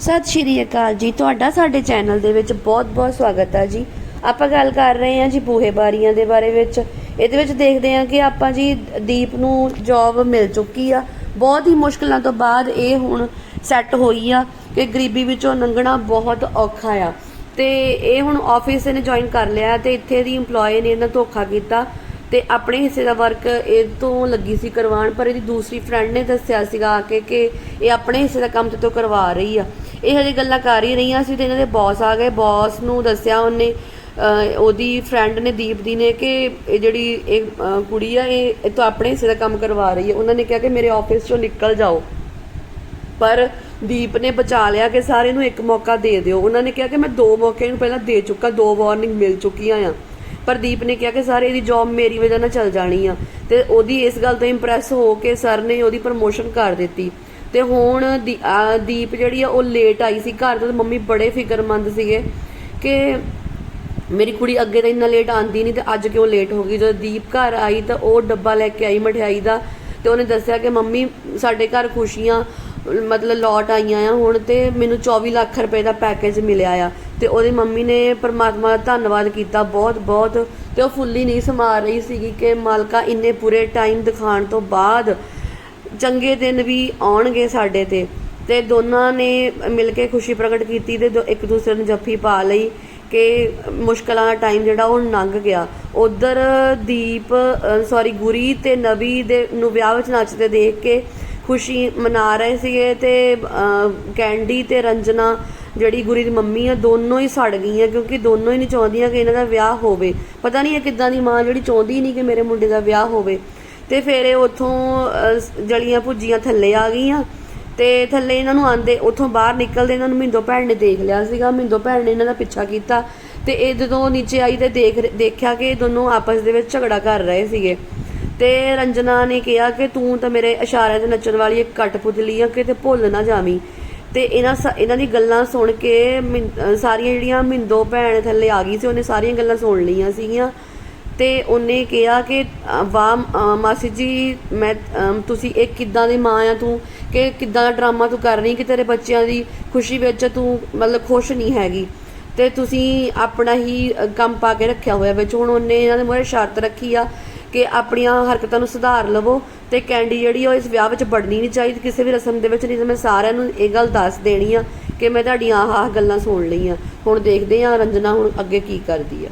ਸਤਿ ਸ਼੍ਰੀ ਅਕਾਲ ਜੀ। ਤੁਹਾਡਾ ਸਾਡੇ ਚੈਨਲ ਦੇ ਵਿੱਚ ਬਹੁਤ-ਬਹੁਤ ਸਵਾਗਤ ਹੈ ਜੀ। ਆਪਾਂ ਗੱਲ ਕਰ ਰਹੇ ਹਾਂ ਜੀ ਬੂਹੇ ਬਾਰੀਆਂ ਦੇ ਬਾਰੇ ਵਿੱਚ। ਇਹਦੇ ਵਿੱਚ ਦੇਖਦੇ ਹਾਂ ਕਿ ਆਪਾਂ ਜੀ ਦੀਪ ਨੂੰ ਜੌਬ ਮਿਲ ਚੁੱਕੀ ਆ। ਬਹੁਤ ਹੀ ਮੁਸ਼ਕਲਾਂ ਤੋਂ ਬਾਅਦ ਇਹ ਹੁਣ ਸੈੱਟ ਹੋਈ ਆ ਕਿ ਗਰੀਬੀ ਵਿੱਚੋਂ ਲੰਘਣਾ ਬਹੁਤ ਔਖਾ ਆ। ਤੇ ਇਹ ਹੁਣ ਆਫਿਸ ਇਹਨੇ ਜੁਆਇਨ ਕਰ ਲਿਆ ਤੇ ਇੱਥੇ ਦੀ EMPLOYE ਨੇ ਇਹਨਾਂ ਧੋਖਾ ਕੀਤਾ। ਤੇ ਆਪਣੇ ਹਿੱਸੇ ਦਾ ਵਰਕ ਇਹ ਤੋਂ ਲੱਗੀ ਸੀ ਕਰਵਾਉਣ, ਪਰ ਇਹਦੀ ਦੂਸਰੀ ਫਰੈਂਡ ਨੇ ਦੱਸਿਆ ਸੀਗਾ ਆ ਕੇ ਕਿ ਇਹ ਆਪਣੇ ਹਿੱਸੇ ਦਾ ਕੰਮ ਤੇ ਤੋਂ ਕਰਵਾ ਰਹੀ ਆ। ਇਹ ਹਜੇ ਗੱਲਾਂ ਕਰ ਹੀ ਰਹੀਆਂ ਸੀ ਤੇ ਇਹਨਾਂ ਦੇ ਬੌਸ ਆ ਗਏ। ਬੌਸ ਨੂੰ ਦੱਸਿਆ ਉਹਨੇ ਉਹਦੀ ਫਰੈਂਡ ਨੇ ਦੀਪ ਦੀ ਨੇ ਕਿ ਇਹ ਜਿਹੜੀ ਇਹ ਕੁੜੀ ਆ, ਇਹ ਇਹ ਤੋਂ ਆਪਣੇ ਹਿੱਸੇ ਦਾ ਕੰਮ ਕਰਵਾ ਰਹੀ ਹੈ ਉਹਨਾਂ ਨੇ ਕਿਹਾ ਕਿ ਮੇਰੇ ਆਫਿਸ ਚੋਂ ਨਿਕਲ ਜਾਓ। ਪਰ ਦੀਪ ਨੇ ਬਚਾ ਲਿਆ ਕਿ ਸਾਰੇ ਨੂੰ ਇੱਕ ਮੌਕਾ ਦੇ ਦਿਓ। ਉਹਨਾਂ ਨੇ ਕਿਹਾ ਕਿ ਮੈਂ ਦੋ ਮੌਕੇ ਨੂੰ ਪਹਿਲਾਂ ਦੇ ਚੁੱਕਾ, ਦੋ ਵਾਰਨਿੰਗ ਮਿਲ ਚੁੱਕੀਆਂ ਆ। ਪਰ ਦੀਪ ਨੇ ਕਿਹਾ ਕਿ ਸਰ, ਇਹਦੀ ਜੌਬ ਮੇਰੀ ਵਜ੍ਹਾ ਨਾਲ ਚੱਲ ਜਾਣੀ ਆ। ਤੇ ਉਹਦੀ ਇਸ ਗੱਲ ਤੋਂ ਇੰਪ੍ਰੈਸ ਹੋ ਕੇ ਸਰ ਨੇ ਉਹਦੀ ਪ੍ਰਮੋਸ਼ਨ ਕਰ ਦਿੱਤੀ। ਤੇ ਹੁਣ ਦੀ- ਦੀਪ ਜਿਹੜੀ ਆ, ਉਹ ਲੇਟ ਆਈ ਸੀ ਘਰ ਤੋਂ ਤੇ ਮੰਮੀ ਬੜੇ ਫਿਕਰਮੰਦ ਸੀਗੇ ਕਿ ਮੇਰੀ ਕੁੜੀ ਅੱਗੇ ਤਾਂ ਇੰਨਾ ਲੇਟ ਆਂਦੀ ਨਹੀਂ ਤੇ ਅੱਜ ਕਿਉਂ ਲੇਟ ਹੋ ਗਈ? ਜਦੋਂ ਦੀਪ ਘਰ ਆਈ ਤਾਂ ਉਹ ਡੱਬਾ ਲੈ ਕੇ ਆਈ ਮਠਿਆਈ ਦਾ ਤੇ ਉਹਨੇ ਦੱਸਿਆ ਕਿ ਮੰਮੀ, ਸਾਡੇ ਘਰ ਖੁਸ਼ੀਆਂ, ਮਤਲਬ ਲੋਟ ਆਈਆਂ ਆ ਹੁਣ ਤੇ ਮੈਨੂੰ 24 ਲੱਖ ਰੁਪਏ ਦਾ ਪੈਕੇਜ ਮਿਲਿਆ ਆ। ਤੇ ਉਹਦੀ ਮੰਮੀ ਨੇ ਪਰਮਾਤਮਾ ਦਾ ਧੰਨਵਾਦ ਕੀਤਾ ਬਹੁਤ ਬਹੁਤ। ਤੇ ਉਹ ਫੁੱਲੀ ਨਹੀਂ ਸਮਾ ਰਹੀ ਸੀਗੀ ਕਿ ਮਾਲਕਾ ਇੰਨੇ ਪੂਰੇ ਟਾਈਮ ਦਿਖਾਣ ਤੋਂ ਬਾਅਦ ਚੰਗੇ ਦਿਨ ਵੀ ਆਉਣਗੇ ਸਾਡੇ ਤੇ। ਤੇ ਦੋਨਾਂ ਨੇ ਮਿਲ ਕੇ ਖੁਸ਼ੀ ਪ੍ਰਗਟ ਕੀਤੀ ਤੇ ਦੋ- ਇੱਕ ਦੂਸਰੇ ਨੂੰ ਜੱਫੀ ਪਾ ਲਈ ਕਿ ਮੁਸ਼ਕਲਾਂ ਦਾ ਟਾਈਮ ਜਿਹੜਾ ਉਹ ਲੰਘ ਗਿਆ। ਉਧਰ ਦੀਪ ਸੌਰੀ ਗੁਰੀ ਤੇ ਨਵੀ ਦੇ ਨੂੰ ਵਿਆਹ ਵਿੱਚ ਨੱਚਦੇ ਦੇਖ ਕੇ ਖੁਸ਼ੀ ਮਨਾ ਰਹੇ ਸੀਗੇ ਤੇ ਕੈਂਡੀ ਤੇ ਰੰਜਨਾ ਜਿਹੜੀ ਗੁਰੀ ਦੀ ਮੰਮੀ ਆ, ਦੋਨੋਂ ਹੀ ਸੜ ਗਈਆਂ ਕਿਉਂਕਿ ਦੋਨੋਂ ਹੀ ਨਹੀਂ ਚਾਹੁੰਦੀਆਂ ਕਿ ਇਹਨਾਂ ਦਾ ਵਿਆਹ ਹੋਵੇ। ਪਤਾ ਨਹੀਂ ਇਹ ਕਿੱਦਾਂ ਦੀ ਮਾਂ ਜਿਹੜੀ ਚਾਹੁੰਦੀ ਨਹੀਂ ਕਿ ਮੇਰੇ ਮੁੰਡੇ ਦਾ ਵਿਆਹ ਹੋਵੇ। ਤੇ ਫਿਰ ਇਹ ਉਥੋਂ ਜਲੀਆਂ ਭੁੱਜੀਆਂ ਥੱਲੇ ਆ ਗਈਆਂ ਤੇ ਥੱਲੇ ਇਹਨਾਂ ਨੂੰ ਆਂਦੇ, ਉਥੋਂ ਬਾਹਰ ਨਿਕਲਦੇ ਇਹਨਾਂ ਨੂੰ ਮਿੰਦੋ ਭੈਣ ਨੇ ਦੇਖ ਲਿਆ ਸੀਗਾ, ਮਿੰਦੋ ਭੈਣ ਨੇ ਇਹਨਾਂ ਦਾ ਪਿੱਛਾ ਕੀਤਾ ਤੇ ਇਹ ਜਦੋਂ ਨੀਚੇ ਆਈ ਤੇ ਦੇਖ, ਦੇਖਿਆ ਕਿ ਦੋਨੋਂ ਆਪਸ ਦੇ ਵਿੱਚ ਝਗੜਾ ਕਰ ਰਹੇ ਸੀਗੇ। ਤੇ ਰੰਜਨਾ ਨੇ ਕਿਹਾ ਕਿ ਤੂੰ ਤਾਂ ਮੇਰੇ ਇਸ਼ਾਰਿਆਂ ਤੇ ਨੱਚਣ ਵਾਲੀ ਇੱਕ ਕਟਪੁਤਲੀ ਆ, ਕਿਤੇ ਭੁੱਲ ਨਾ ਜਾਵੀਂ। ਤੇ ਇਹਨਾਂ ਸ- ਇਹਨਾਂ ਦੀ ਗੱਲਾਂ ਸੁਣ ਕੇ ਮਿੰ- ਸਾਰੀਆਂ ਜਿਹੜੀਆਂ ਮਿੰਦੋ ਭੈਣ ਥੱਲੇ ਆ ਗਈ ਸੀ, ਉਹਨੇ ਸਾਰੀਆਂ ਗੱਲਾਂ ਸੁਣ ਲਈਆਂ ਸੀਗੀਆਂ। ਤੇ ਉਹਨੇ ਕਿਹਾ ਕਿ ਵਾਹ ਮਾਸੀ ਜੀ, ਮੈਂ ਤੁਸੀਂ ਇਹ ਕਿੱਦਾਂ ਦੀ ਮਾਂ ਆ ਤੂੰ? ਕਿ ਕਿੱਦਾਂ ਦਾ ਡਰਾਮਾ ਤੂੰ ਕਰ ਰਹੀ ਕਿ ਤੇਰੇ ਬੱਚਿਆਂ ਦੀ ਖੁਸ਼ੀ ਵਿੱਚ ਤੂੰ ਮਤਲਬ ਖੁਸ਼ ਨਹੀਂ ਹੈਗੀ? ਤੇ ਤੁਸੀਂ ਆਪਣਾ ਹੀ ਕੰਮ ਪਾ ਕੇ ਰੱਖਿਆ ਹੋਇਆ ਵਿੱਚ। ਹੁਣ ਉਹਨੇ ਇਹਨਾਂ ਦੇ ਮੂਹਰੇ ਸ਼ਰਤ ਰੱਖੀ ਆ ਕਿ ਆਪਣੀਆਂ ਹਰਕਤਾਂ ਨੂੰ ਸੁਧਾਰ ਲਵੋ ਤੇ ਕੈਂਡੀ ਜਿਹੜੀ ਉਹ ਇਸ ਵਿਆਹ ਵਿੱਚ ਵੜਨੀ ਨਹੀਂ ਚਾਹੀਦੀ, ਕਿਸੇ ਵੀ ਰਸਮ ਦੇ ਵਿੱਚ ਨਹੀਂ। ਤਾਂ ਮੈਂ ਸਾਰਿਆਂ ਨੂੰ ਇਹ ਗੱਲ ਦੱਸ ਦੇਣੀ ਆ ਕਿ ਮੈਂ ਤੁਹਾਡੀਆਂ ਆਹ ਆਹ ਗੱਲਾਂ ਸੁਣ ਲਈਆਂ। ਹੁਣ ਦੇਖਦੇ ਆ ਰੰਜਨਾ ਹੁਣ ਅੱਗੇ ਕੀ ਕਰਦੀ ਆ।